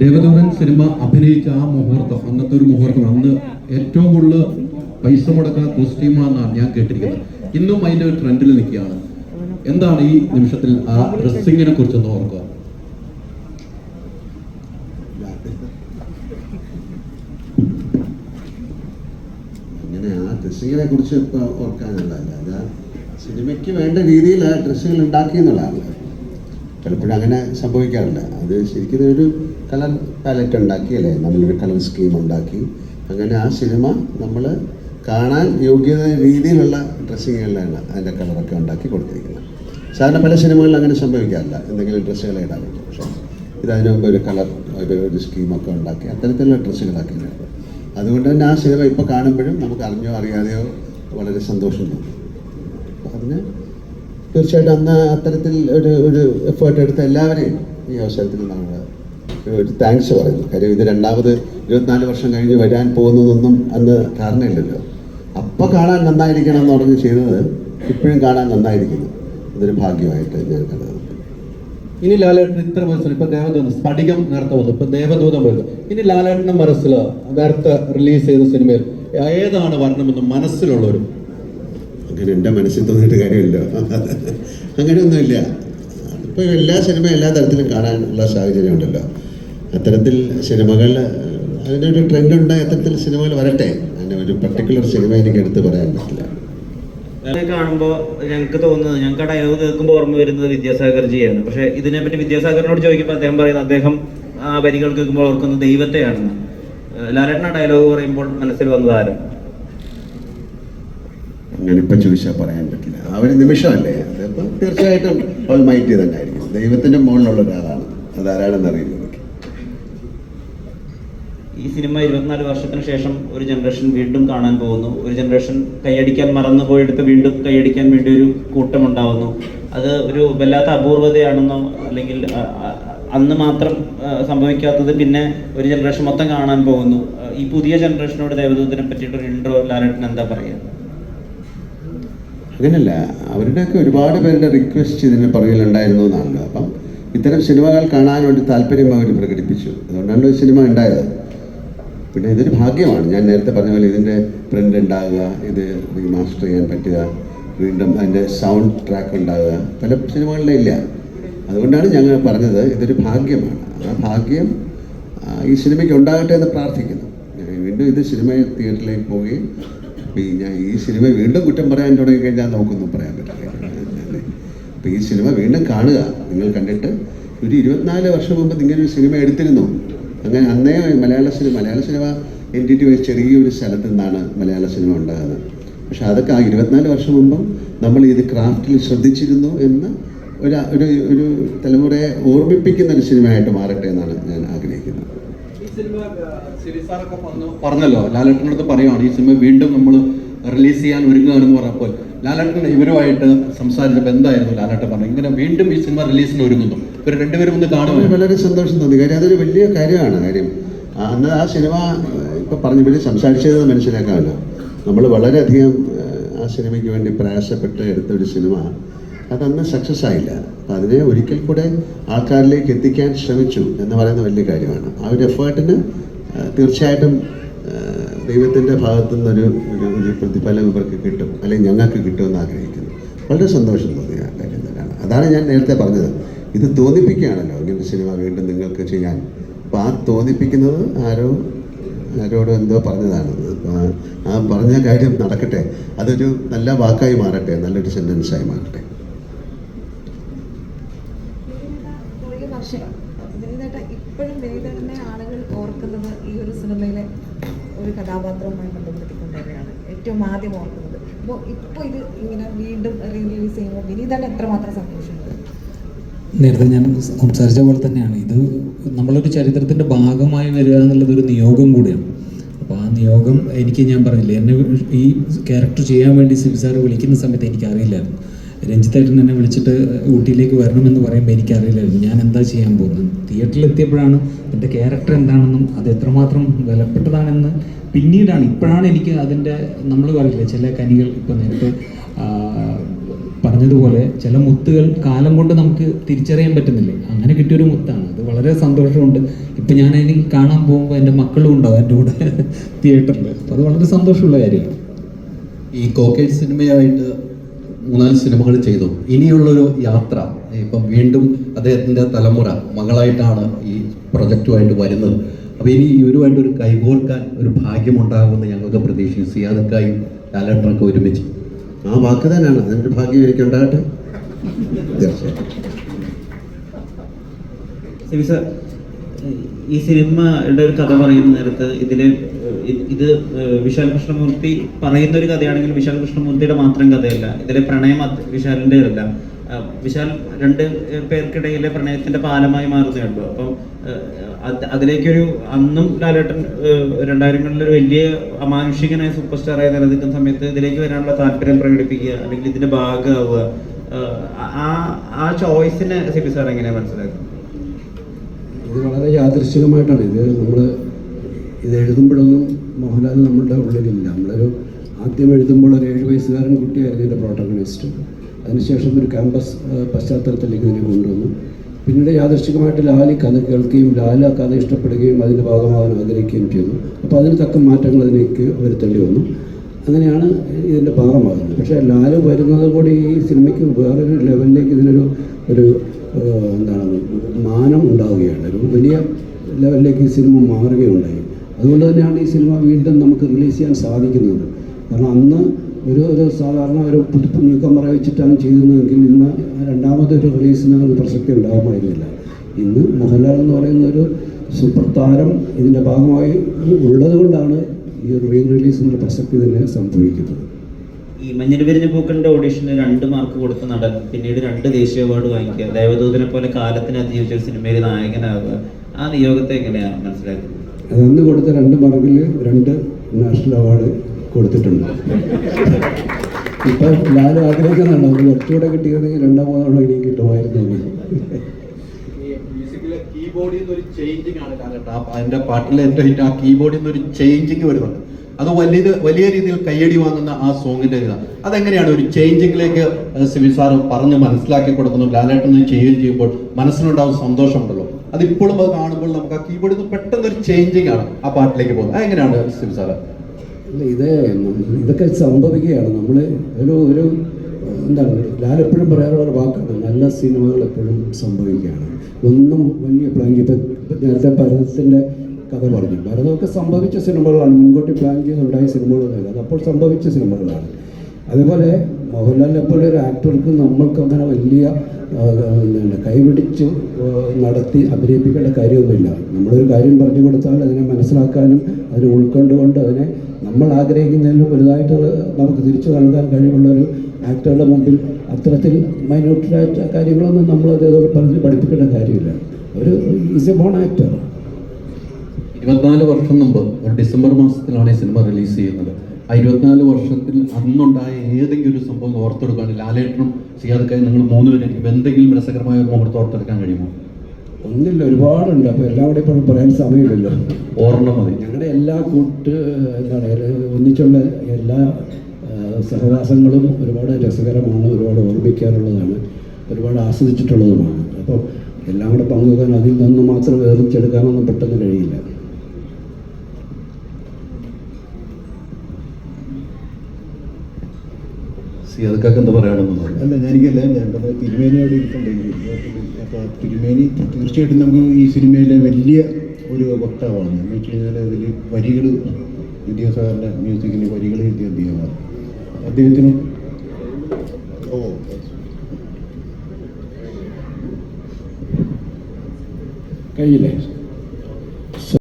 Devadoothan cinema അഭിനയിച്ച ആ മുഹൂർത്തം അന്നത്തെ ഒരു മുഹൂർത്തം അന്ന് ഏറ്റവും കൂടുതൽ പൈസ മുടക്കുന്ന കോസ്റ്റ്യൂമാണെന്നാണ് ഞാൻ കേട്ടിരിക്കുന്നത്. ഇന്നും അതിന്റെ ഒരു ട്രെൻഡിൽ നിൽക്കുകയാണ്. എന്താണ് ഈ നിമിഷത്തിൽ ആ ഡ്രസ്സിങ്ങിനെ കുറിച്ചൊന്ന് ഓർക്കുക. അങ്ങനെ ആ ഡ്രസ്സിങ്ങിനെ കുറിച്ച് ഇപ്പൊ ഓർക്കാനല്ല സിനിമയ്ക്ക് വേണ്ട രീതിയിൽ ആ ഡ്രസ്സുകൾ ഉണ്ടാക്കി എന്നുള്ളതാണ് പലപ്പോഴും അങ്ങനെ സംഭവിക്കാറില്ല അത് ശരിക്കും ഒരു കളർ പാലറ്റ് ഉണ്ടാക്കി അല്ലേ നമ്മളൊരു കളർ സ്കീം ഉണ്ടാക്കി. അങ്ങനെ ആ സിനിമ നമ്മൾ കാണാൻ യോഗ്യത രീതിയിലുള്ള ഡ്രസ്സിങ്ങുകളിലാണ് അതിന്റെ കളറൊക്കെ ഉണ്ടാക്കി കൊടുത്തിരിക്കുന്നത്. സാധാരണ പല സിനിമകളിൽ അങ്ങനെ സംഭവിക്കാറില്ല. എന്തെങ്കിലും ഡ്രസ്സുകളെ ഇടാൻ പറ്റും. പക്ഷേ അതിനു മുമ്പ് ഒരു കളർ ഒരു ഒരു സ്കീമൊക്കെ ഉണ്ടാക്കി അത്തരത്തിലുള്ള ഡ്രസ്സുകളാക്കി അതുകൊണ്ട് തന്നെ ആ സിനിമ ഇപ്പോൾ കാണുമ്പോഴും നമുക്ക് അറിഞ്ഞോ അറിയാതെയോ വളരെ സന്തോഷം തോന്നും. അതിന് തീർച്ചയായിട്ടും അന്ന് അത്തരത്തിൽ ഒരു ഒരു എഫേർട്ട് എടുത്ത എല്ലാവരെയും ഈ അവസരത്തിൽ നമ്മൾ ഒരു താങ്ക്സ് പറയുന്നു. കാര്യം ഇത് രണ്ടാമത് ഇരുപത്തിനാല് വർഷം കഴിഞ്ഞ് വരാൻ പോകുന്നതൊന്നും അന്ന് ധാരണയില്ലല്ലോ അപ്പോൾ കാണാൻ നന്നായിരിക്കണം എന്ന് പറഞ്ഞ് ചെയ്തത് ഇപ്പോഴും കാണാൻ നന്നായിരിക്കുന്നു. അതൊരു ഭാഗ്യമായിട്ട് ഞാൻ കണ്ടത് ഇനി ലാലേട്ടൻ ഇത്ര മനസ്സിൽ ഇപ്പൊ ദേവദൂതം സ്ഫടികം നേരത്തെ വന്നു. ഇപ്പൊ ദേവദൂതം വരുന്നു ഇനി ലാലേട്ടന്റെ മനസ്സിൽ നേരത്തെ റിലീസ് ചെയ്ത സിനിമയിൽ ഏതാണ് വരണമെന്ന് മനസ്സിലുള്ളവരും? അങ്ങനെ എന്റെ മനസ്സിൽ തോന്നിയിട്ട് കാര്യമില്ല. അങ്ങനെയൊന്നുമില്ല. അതിപ്പോൾ എല്ലാ സിനിമ എല്ലാ തരത്തിലും കാണാനുള്ള സാഹചര്യം ഉണ്ടല്ലോ അത്തരത്തിൽ സിനിമകൾ അതിന്റെ ഒരു ട്രെൻഡ് ഉണ്ടായ അത്തരത്തിൽ സിനിമകൾ വരട്ടെ? അതിന്റെ ഒരു പർട്ടിക്കുലർ സിനിമ എനിക്ക് എടുത്ത് പറയാൻ പറ്റില്ല. കാണുമ്പോൾ ഞങ്ങൾക്ക് തോന്നുന്നത് ഞങ്ങൾക്ക് ആ ഡയലോഗ് കേൾക്കുമ്പോൾ ഓർമ്മ വരുന്നത് വിദ്യാസാഗർ ജിയാണ് പക്ഷേ ഇതിനെപ്പറ്റി വിദ്യാസാഗറിനോട് ചോദിക്കുമ്പോൾ അദ്ദേഹം പറയുന്നത് അദ്ദേഹം ആ വരികൾ കേൾക്കുമ്പോൾ ഓർക്കുന്നത് ദൈവത്തെയാണെന്ന്. ലാലേട്ടന ഡയലോഗ് പറയുമ്പോൾ മനസ്സിൽ വന്നത് ആരും? അങ്ങനെ ഇപ്പം ചോദിച്ചാൽ പറയാൻ പറ്റില്ല. ആ ഒരു നിമിഷമല്ലേ? അതിപ്പോൾ തീർച്ചയായിട്ടും ഓൾ മൈറ്റി തന്നെ ദൈവത്തിന്റെ മുകളിലുള്ള ഒരാളാണ്. അതാരാണെന്ന് അറിയില്ല അറിയുന്നത് ഈ സിനിമ ഇരുപത്തിനാല് വർഷത്തിന് ശേഷം ഒരു ജനറേഷൻ വീണ്ടും കാണാൻ പോകുന്നു. ഒരു ജനറേഷൻ കൈയടിക്കാൻ മറന്നു പോയെടുത്ത് വീണ്ടും കൈയടിക്കാൻ വേണ്ടി ഒരു കൂട്ടം ഉണ്ടാവുന്നു. അത് ഒരു വല്ലാത്ത അപൂർവതയാണെന്നോ അല്ലെങ്കിൽ അന്ന് മാത്രം സംഭവിക്കാത്തത് പിന്നെ ഒരു ജനറേഷൻ മൊത്തം കാണാൻ പോകുന്നു. ഈ പുതിയ ജനറേഷനോട് ദേവദൂതനെ പറ്റിയിട്ടൊരു ഇൻട്രോ ലാലേട്ടൻ എന്താ പറയുക? അങ്ങനെയല്ല അവരുടെയൊക്കെ ഒരുപാട് പേരുടെ റിക്വസ്റ്റ് ഇതിന് പുറകിലുണ്ടായിരുന്നു എന്നാണല്ലോ. അപ്പം ഇത്തരം സിനിമകൾ കാണാൻ വേണ്ടി താല്പര്യം അവർ പ്രകടിപ്പിച്ചു. അതുകൊണ്ടാണ് സിനിമ ഉണ്ടായത്. പിന്നെ ഇതൊരു ഭാഗ്യമാണ്. ഞാൻ നേരത്തെ പറഞ്ഞ പോലെ ഇതിന്റെ പ്രിന്റ് ഉണ്ടാകുക ഇത് റീമാസ്റ്റർ ചെയ്യാൻ പറ്റുക വീണ്ടും അതിന്റെ സൗണ്ട് ട്രാക്ക് ഉണ്ടാകുക പല സിനിമകളിലും ഇല്ല. അതുകൊണ്ടാണ് ഞങ്ങൾ പറഞ്ഞത് ഇതൊരു ഭാഗ്യമാണ്. ആ ഭാഗ്യം ഈ സിനിമയ്ക്ക് ഉണ്ടാകട്ടെ എന്ന് പ്രാർത്ഥിക്കുന്നു. വീണ്ടും ഇത് സിനിമ തിയേറ്ററിലേക്ക് പോവുകയും അപ്പോൾ ഈ ഞാൻ ഈ സിനിമ വീണ്ടും കുറ്റം പറയാൻ തുടങ്ങി കഴിഞ്ഞാൽ നമുക്കൊന്നും പറയാൻ പറ്റില്ല. അപ്പോൾ ഈ സിനിമ വീണ്ടും കാണുക. നിങ്ങൾ കണ്ടിട്ട് ഒരു ഇരുപത്തിനാല് വർഷം മുമ്പ് ഇങ്ങനെ ഒരു സിനിമ എടുത്തിരുന്നു. അങ്ങനെ അന്നേ മലയാള സിനിമ മലയാള cinema N D T Y ചെറിയൊരു സ്ഥലത്ത് നിന്നാണ് മലയാള സിനിമ ഉണ്ടാകുന്നത്. പക്ഷെ അതൊക്കെ ആ ഇരുപത്തിനാല് വർഷം മുമ്പും നമ്മൾ ഇത് ക്രാഫ്റ്റിൽ ശ്രദ്ധിച്ചിരുന്നു എന്ന് ഒരു ഒരു തലമുറയെ ഓർമ്മിപ്പിക്കുന്ന ഒരു സിനിമയായിട്ട് മാറട്ടെ എന്നാണ് ഞാൻ ആഗ്രഹിക്കുന്നത്. പറഞ്ഞല്ലോ ലാലേട്ടന്റെ അടുത്ത് പറയുവാണ് ഈ സിനിമ വീണ്ടും നമ്മൾ റിലീസ് ചെയ്യാൻ ഒരുങ്ങുകയാണെന്ന് പറഞ്ഞപ്പോൾ ലാലേട്ടൻ ഇവരുമായിട്ട് സംസാരിച്ചപ്പോൾ എന്തായിരുന്നു ലാലേട്ടൻ പറഞ്ഞു ഇങ്ങനെ വീണ്ടും ഈ സിനിമ റിലീസിന് ഒരുങ്ങുന്നു. ഇവർ രണ്ടുപേരും ഒന്ന് കാണുമ്പോൾ വളരെ സന്തോഷം തോന്നി. കാര്യം അതൊരു വലിയ കാര്യമാണ് കാര്യം അന്ന് ആ സിനിമ ഇപ്പൊ പറഞ്ഞു വലിയ സംസാരിച്ചത് മനസ്സിലാക്കാമല്ലോ നമ്മൾ വളരെയധികം ആ സിനിമയ്ക്ക് വേണ്ടി പ്രയാസപ്പെട്ട് എടുത്ത ഒരു സിനിമ. അതന്ന് സക്സസ് ആയില്ല. അപ്പം അതിനെ ഒരിക്കൽ കൂടെ ആൾക്കാരിലേക്ക് എത്തിക്കാൻ ശ്രമിച്ചു എന്ന് പറയുന്ന വലിയ കാര്യമാണ്. ആ ഒരു എഫേർട്ടിന് തീർച്ചയായിട്ടും ദൈവത്തിന്റെ ഭാഗത്തു നിന്നൊരു ഒരു ഒരു പ്രതിഫലം ഇവർക്ക് കിട്ടും അല്ലെങ്കിൽ ഞങ്ങൾക്ക് കിട്ടുമെന്ന് ആഗ്രഹിക്കുന്നു. വളരെ സന്തോഷം തോന്നിയ കാര്യം തന്നെയാണ്. അതാണ് ഞാൻ നേരത്തെ പറഞ്ഞത്. ഇത് തോന്നിപ്പിക്കുകയാണല്ലോ. ഇങ്ങനത്തെ സിനിമ വീണ്ടും നിങ്ങൾക്ക് ചെയ്യാൻ. അപ്പോൾ ആ തോന്നിപ്പിക്കുന്നത് ആരോ ആരോടും എന്തോ പറഞ്ഞതാണ്. ആ പറഞ്ഞ കാര്യം നടക്കട്ടെ. അതൊരു നല്ല വാക്കായി മാറട്ടെ. നല്ലൊരു സെന്റൻസായി മാറട്ടെ കുറേ വർഷം വിനീതേട്ട ഇപ്പോഴും വിനീതേട്ടനെ ആളുകൾ ഓർക്കുന്നത് ഈ ഒരു സിനിമയിലെ ഒരു കഥാപാത്രവുമായി ബന്ധപ്പെടുത്തിക്കൊണ്ട് ഏറ്റവും ആദ്യം ഓർക്കുന്നത്. അപ്പോൾ ഇപ്പോൾ ഇത് ഇങ്ങനെ വീണ്ടും റിലീസ് ചെയ്യുമ്പോൾ വിനീതേട്ടൻ എത്രമാത്രം സന്തോഷമുണ്ട്? നേരത്തെ ഞാൻ സംസാരിച്ച പോലെ തന്നെയാണ്. ഇത് നമ്മളൊരു ചരിത്രത്തിന്റെ ഭാഗമായി വരിക എന്നുള്ളത് ഒരു നിയോഗം കൂടിയാണ്. അപ്പോൾ ആ നിയോഗം എനിക്ക് ഞാൻ പറഞ്ഞില്ലേ എന്നെ ഈ ക്യാരക്ടർ ചെയ്യാൻ വേണ്ടി സിബിസാർ വിളിക്കുന്ന സമയത്ത് എനിക്കറിയില്ലായിരുന്നു. രഞ്ജിത്തായിട്ട് എന്നെ വിളിച്ചിട്ട് ഊട്ടിയിലേക്ക് വരണമെന്ന് പറയുമ്പോൾ എനിക്കറിയില്ലായിരുന്നു. ഞാൻ എന്താ ചെയ്യാൻ പോകുന്നത്? തിയേറ്ററിൽ എത്തിയപ്പോഴാണ് എന്റെ ക്യാരക്ടർ എന്താണെന്നും അത് എത്രമാത്രം വിലപ്പെട്ടതാണെന്ന് പിന്നീടാണ് ഇപ്പോഴാണ് എനിക്ക് അതിന്റെ നമ്മൾ പറയില്ല ചില കനികൾ ഇപ്പോൾ നേരത്തെ പറഞ്ഞതുപോലെ ചില മുത്തുകൾ കാലം കൊണ്ട് നമുക്ക് തിരിച്ചറിയാൻ പറ്റുന്നില്ലേ? അങ്ങനെ കിട്ടിയൊരു മുത്താണ്. അത് വളരെ സന്തോഷമുണ്ട്. ഇപ്പം ഞാൻ അതിന് കാണാൻ പോകുമ്പോൾ എന്റെ മക്കളും ഉണ്ടാവും എന്റെ കൂടെ തിയേറ്ററിൽ അപ്പോൾ അത് വളരെ സന്തോഷമുള്ള കാര്യമാണ്. ഈ കോക്കേജ് സിനിമയായിട്ട് മൂന്നാൽ സിനിമകൾ ചെയ്തു. ഇനിയുള്ളൊരു യാത്ര ഇപ്പം വീണ്ടും അദ്ദേഹത്തിന്റെ തലമുറ മകളായിട്ടാണ് ഈ പ്രൊജക്റ്റുമായിട്ട് വരുന്നത്. അപ്പോൾ ഇനി ഇവരുമായിട്ട് ഒരു കൈകോർക്കാൻ ഒരു ഭാഗ്യമുണ്ടാകുമെന്ന് ഞങ്ങൾക്ക് പ്രതീക്ഷിക്കും സിയാദക്കായും ലാലേട്ടനൊക്കെ ഒരുമിച്ച്. ആ വാക്ക് തന്നെയാണ്. അതിന്റെ ഭാഗ്യം എനിക്ക് ഉണ്ടാകട്ടെ? തീർച്ചയായിട്ടും ഈ സിനിമയുടെ ഒരു കഥ പറയുന്ന നേരത്ത് ഇതിലെ ഇത് വിശാൽ കൃഷ്ണമൂർത്തി പറയുന്ന ഒരു കഥയാണെങ്കിൽ വിശാൽ കൃഷ്ണമൂർത്തിയുടെ മാത്രം കഥയല്ല. ഇതിലെ പ്രണയം വിശാലിന്റെ അല്ല. വിശാൽ രണ്ട് പേർക്കിടയിലെ പ്രണയത്തിന്റെ പാലമായി മാറുന്നുണ്ടോ അപ്പം ഏഹ്, അത് അതിലേക്കൊരു അന്നും ലാലേട്ടൻ രണ്ടായിരങ്ങളിൽ ഒരു വലിയ അമാനുഷികനായ സൂപ്പർ സ്റ്റാറായി നിലനിൽക്കുന്ന സമയത്ത് ഇതിലേക്ക് വരാനുള്ള താല്പര്യം പ്രകടിപ്പിക്കുക അല്ലെങ്കിൽ ഇതിന്റെ ഭാഗമാവുക ആ ആ ചോയ്സിനെ സിബി സാർ എങ്ങനെയാണ് മനസ്സിലാക്കുന്നത്? ഇത് വളരെ യാദൃശ്ചികമായിട്ടാണ്. ഇത് നമ്മൾ ഇത് എഴുതുമ്പോഴൊന്നും മോഹൻലാൽ നമ്മളുടെ ഉള്ളിലില്ല. നമ്മളൊരു ആദ്യം എഴുതുമ്പോൾ ഒരു ഏഴ് വയസ്സുകാരൻ കുട്ടിയായിരുന്നു ഇതിന്റെ പ്രോട്ടഗണിസ്റ്റ് അതിനുശേഷം ഒരു ക്യാമ്പസ് പശ്ചാത്തലത്തിലേക്ക് ഇതിനെ കൊണ്ടുവന്നു. പിന്നീട് യാദൃശികമായിട്ട് ലാലി കഥ കേൾക്കുകയും ലാലി കഥ ഇഷ്ടപ്പെടുകയും അതിന്റെ ഭാഗമാകാൻ ആഗ്രഹിക്കുകയും ചെയ്തു. അപ്പോൾ അതിന് തക്ക മാറ്റങ്ങൾ അതിലേക്ക് വരുത്തേണ്ടി വന്നു. അങ്ങനെയാണ് ഇതിന്റെ ഭാഗമാകുന്നത്. പക്ഷേ ലാൽ വരുന്നത് കൂടി ഈ സിനിമയ്ക്ക് വേറൊരു ലെവലിലേക്ക് ഇതിനൊരു ഒരു എന്താണ് മാനം ഉണ്ടാവുകയാണ്. ഒരു വലിയ ലെവലിലേക്ക് ഈ സിനിമ മാറുകയുണ്ടായി. അതുകൊണ്ട് തന്നെയാണ് ഈ സിനിമ വീണ്ടും നമുക്ക് റിലീസ് ചെയ്യാൻ സാധിക്കുന്നത്. കാരണം അന്ന് ഒരു ഒരു സാധാരണ ഒരു ന്യൂക്കമറ വെച്ചിട്ടാണ് ചെയ്യുന്നതെങ്കിൽ ഇന്ന് രണ്ടാമത്തെ ഒരു റിലീസിന് ഒരു പ്രസക്തി ഉണ്ടാകുമായിരുന്നില്ല. ഇന്ന് മോഹൻലാൽ എന്ന് പറയുന്ന ഒരു സൂപ്പർ താരം ഇതിന്റെ ഭാഗമായി ഉള്ളത് കൊണ്ടാണ് ഈ ഒരു റീ എന്നുള്ള പ്രസക്തി തന്നെ സംഭവിക്കുന്നത്. ഈ മഞ്ഞൾ വിരിഞ്ഞ പൂക്കളുടെ ഓഡീഷന് രണ്ട് മാർക്ക് കൊടുത്ത നടൻ പിന്നീട് രണ്ട് ദേശീയ അവാർഡ് വാങ്ങിക്കുക. ദേവദൂതനെ പോലെ കാലത്തിന് അതിജീവിച്ച ഒരു സിനിമയിൽ നായകനാവുക. ആ നിയോഗത്തെ എങ്ങനെയാണ് മനസ്സിലാക്കുന്നത്? അത് അന്ന് കൊടുത്ത രണ്ട് മാർക്കിൽ രണ്ട് നാഷണൽ അവാർഡ് കൊടുത്തിട്ടുണ്ട്. ഇപ്പം ഞാൻ ആഗ്രഹിക്കുന്നുണ്ടോ. കുറച്ചുകൂടെ കിട്ടിയിരുന്നെങ്കിൽ രണ്ടാം മൂന്നാണോ ഇനിയും കിട്ടുമായിരുന്നു എനിക്ക്. കീബോർഡിൽ നിന്ന് ഒരു ചേഞ്ചിങ് ആണ് കാലഘട്ടം അതിന്റെ പാട്ടിലെ എന്റെ ഹിറ്റ് ആ കീബോർഡിൽ നിന്ന് ഒരു ചേഞ്ചിങ് വരുന്നുണ്ട്. അത് വലിയ വലിയ രീതിയിൽ കയ്യടി വാങ്ങുന്ന ആ സോങ്ങിന്റെ ഇതാണ് അതെങ്ങനെയാണ് ഒരു ചേഞ്ചിങ്ങിലേക്ക് സിവിൽ സാർ പറഞ്ഞ് മനസ്സിലാക്കി കൊടുക്കുന്നു? ലാലേട്ടൻ ചെയ്യുകയും ചെയ്യുമ്പോൾ മനസ്സിനുണ്ടാവും സന്തോഷമുണ്ടല്ലോ. അത് ഇപ്പോഴും അത് കാണുമ്പോൾ നമുക്ക് ആ കീബോർഡിൽ നിന്ന് പെട്ടെന്ന് ഒരു ചേഞ്ചിങ് ആണ് ആ പാട്ടിലേക്ക് പോകുന്നത്. അതെങ്ങനെയാണ് സിവിൽ സാറ്? ഇത് ഇതൊക്കെ സംഭവിക്കുകയാണ്. നമ്മൾ ഒരു ഒരു എന്താണ് ലാൽ എപ്പോഴും പറയാറുള്ള ഒരു വാക്കാണ്. നല്ല സിനിമകൾ എപ്പോഴും സംഭവിക്കുകയാണ്. ഒന്നും വലിയ പ്ലാൻ ഇപ്പം നേരത്തെ ഭരതത്തിന്റെ കഥ പറഞ്ഞു. ഭരതമൊക്കെ സംഭവിച്ച സിനിമകളാണ്. മുൻകൂട്ടി പ്ലാൻ ചെയ്തുണ്ടായ സിനിമകളൊന്നുമില്ല. അതപ്പോൾ സംഭവിച്ച സിനിമകളാണ്. അതേപോലെ മോഹൻലാലിനെ പോലെ ഒരു ആക്ടർക്ക് നമ്മൾക്ക് അങ്ങനെ വലിയ കൈപിടിച്ച് നടത്തി അഭിനയിപ്പിക്കേണ്ട കാര്യമൊന്നുമില്ല. നമ്മളൊരു കാര്യം പറഞ്ഞു കൊടുത്താൽ അതിനെ മനസ്സിലാക്കാനും അതിനെ ഉൾക്കൊണ്ടുകൊണ്ട് അതിനെ നമ്മൾ ആഗ്രഹിക്കുന്നതിലും വലുതായിട്ട് നമുക്ക് തിരിച്ചു നൽകാൻ കഴിവുള്ള ഒരു ആക്ടറുടെ മുമ്പിൽ അത്തരത്തിൽ മൈന്യൂട്ടായിട്ട് കാര്യങ്ങളൊന്നും നമ്മൾ അതേപോലെ പറഞ്ഞ് പഠിപ്പിക്കേണ്ട കാര്യമില്ല. ഒരു ഈസ് എ ബോൺ ആക്ടർ ഇരുപത്തിനാല് വർഷം മുമ്പ് ഒരു ഡിസംബർ മാസത്തിലാണ് ഈ സിനിമ റിലീസ് ചെയ്യുന്നത്. ആ ഇരുപത്തിനാല് വർഷത്തിൽ അന്നുണ്ടായ ഏതെങ്കിലും ഒരു സംഭവം ഓർത്തെടുക്കാൻ ലാലേട്ടനും സിയാദക്കായി നിങ്ങൾ മൂന്നുപേരും എനിക്ക് എന്തെങ്കിലും രസകരമായ ഒരു മുഹൂർത്തം ഓർത്തെടുക്കാൻ കഴിയുമോ? ഒന്നില്ല ഒരുപാടുണ്ട്. അപ്പോൾ എല്ലാം കൂടെ ഇപ്പോൾ പറയാൻ സമയമില്ലല്ലോ. ഓർമ്മ മതി. ഞങ്ങളുടെ എല്ലാ കൂട്ട് എന്താണ് ഒന്നിച്ചുള്ള എല്ലാ സഹവാസങ്ങളും ഒരുപാട് രസകരമാണ് ഒരുപാട് ഓർമ്മിക്കാറുള്ളതാണ് ഒരുപാട് ആസ്വദിച്ചിട്ടുള്ളതുമാണ്. അപ്പോൾ എല്ലാം കൂടെ പങ്കുവെക്കാൻ അതിൽ നിന്ന് മാത്രം വേർതിച്ചെടുക്കാനൊന്നും പെട്ടെന്ന് കഴിയില്ല. അതൊക്കെ എന്താ പറയാണെന്ന് അല്ല ഞാനിക്കല്ല ഞാൻ തിരുമേനി അവിടെ ഇരിപ്പുണ്ടെങ്കിൽ അപ്പോൾ തിരുമേനി തീർച്ചയായിട്ടും നമുക്ക് ഈ സിനിമയിലെ വലിയ ഒരു വക്താവാണ്. എന്ന് വെച്ച് കഴിഞ്ഞാൽ അതിൽ വരികൾ വിദ്യാസാഗറിന്റെ മ്യൂസിക്കിന് വരികൾ എഴുതിയ അദ്ദേഹമാണ്. അദ്ദേഹത്തിന് ഓ കഴിയില്ലേ